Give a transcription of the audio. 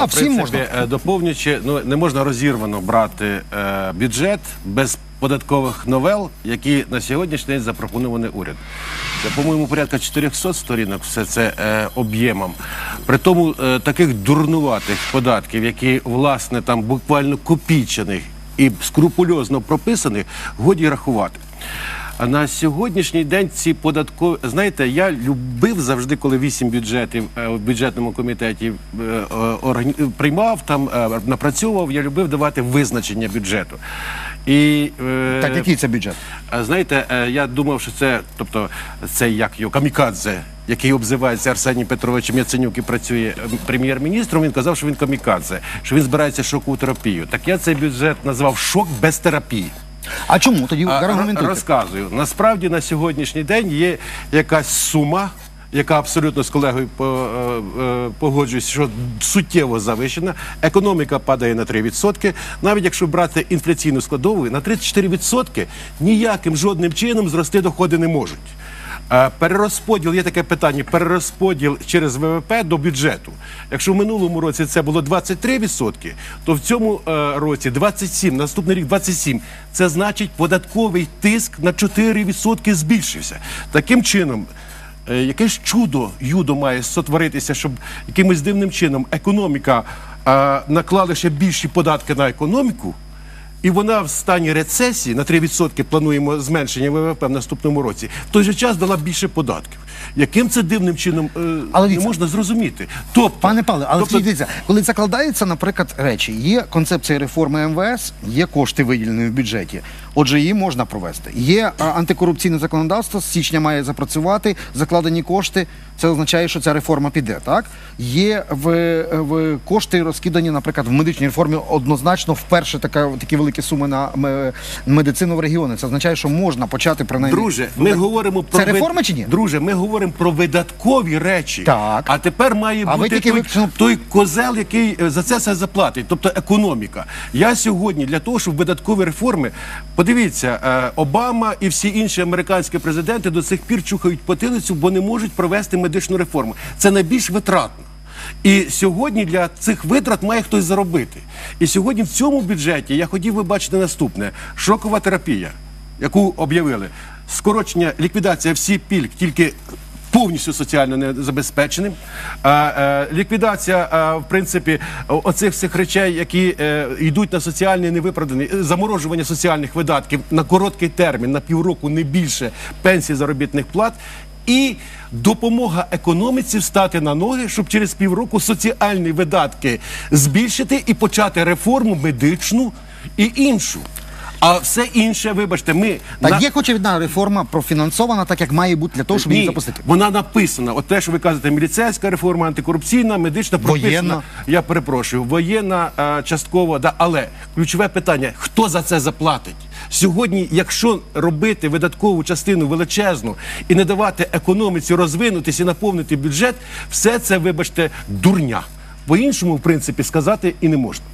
А, всім принципі, можна. е, доповнюючи, ну не можна розірвано брати е, бюджет без податкових новел, які на сьогоднішній день запропоновані уряд. Це, по-моєму, порядка 400 сторінок, все це е, об'ємом. При тому е, таких дурнуватих податків, які власне там буквально копійчаних і скрупульозно прописаних, годі рахувати. А на сьогоднішній день ці податкові знаєте, я любив завжди, коли вісім бюджетів е, в бюджетному комітеті е, е, приймав там, напрацьовував. Я любив давати визначення бюджету. І Так, який це бюджет? знаєте, я думав, що це, тобто, це як його камікадзе, який обзивається Арсеній Петровичем Яценюк і працює прем'єр-міністром. Він казав, що він камікадзе, що він збирається шокову терапію. Так я цей бюджет назвав шок без терапії. А чому тоді аргументуйте? Розказую. Насправді на сьогоднішній день є якась сума, яка абсолютно з колегою е, е, погоджуюсь, що суттєво завищена. Економіка падає на 3%. Навіть якщо брати інфляційну складову, на 34% ніяким жодним чином зрости доходи не можуть. Е, Перерозподіл є таке питання: перерозподіл через ВВП до бюджету. Якщо в минулому році це було 23%, то в цьому е, році 27%, наступний рік 27%. Це значить податковий тиск на 4% збільшився. Таким чином. е, Якесь чудо юдо має сотворитися, щоб якимось дивним чином економіка е, наклала ще більші податки на економіку, і вона в стані рецесії на 3% плануємо зменшення ВВП в наступному році. В той же час дала більше податків. Яким це дивним чином е, Але не дивіться. можна зрозуміти? Тобто, Пане Павле, але тобто, дивіться, коли закладаються, наприклад, речі, є концепція реформи МВС, є кошти виділені в бюджеті. Отже, її можна провести. Є антикорупційне законодавство, з січня має запрацювати, закладені кошти. Це означає, що ця реформа піде. Так є в, в кошти розкидані, наприклад, в медичній реформі однозначно вперше така такі великі суми на медицину в регіони. Це означає, що можна почати принаймні. Друже, ми говоримо про Це реформа чи ні? Друже, ми говоримо про видаткові речі. Так. А тепер має А бути той, той козел, який е, за це все заплатить, тобто економіка. Я сьогодні для того, щоб видаткові реформи, подивіться, е, Обама і всі інші американські президенти до цих пір чухають потилицю, бо не можуть провести медичну реформу. Це найбільш витратно. І сьогодні для цих витрат має хтось заробити. І сьогодні в цьому бюджеті я хотів би бачити наступне: шокова терапія, яку об'явили, скорочення, ліквідація всіх пільг, тільки повністю соціально незабезпеченим. А, е, ліквідація, в принципі, оцих всіх речей, які е, йдуть на соціальний невиправданий, е, заморожування соціальних видатків на короткий термін, на півроку, не більше пенсій заробітних плат. І допомога економіці встати на ноги, щоб через півроку соціальні видатки збільшити і почати реформу медичну і іншу. А все інше, вибачте, ми Так на- є хоч одна реформа профінансована, так як має бути для того, щоб її ні, запустити. вона написана. От те, що ви кажете, міліцейська реформа, антикорупційна, медична прописана. Воєнна. Я перепрошую, воєнна е, частково, да, але ключове питання: хто за це заплатить? Сьогодні, якщо робити видаткову частину величезну і не давати економіці розвинутися і наповнити бюджет, все це, вибачте, дурня. По-іншому, в принципі, сказати і не можна.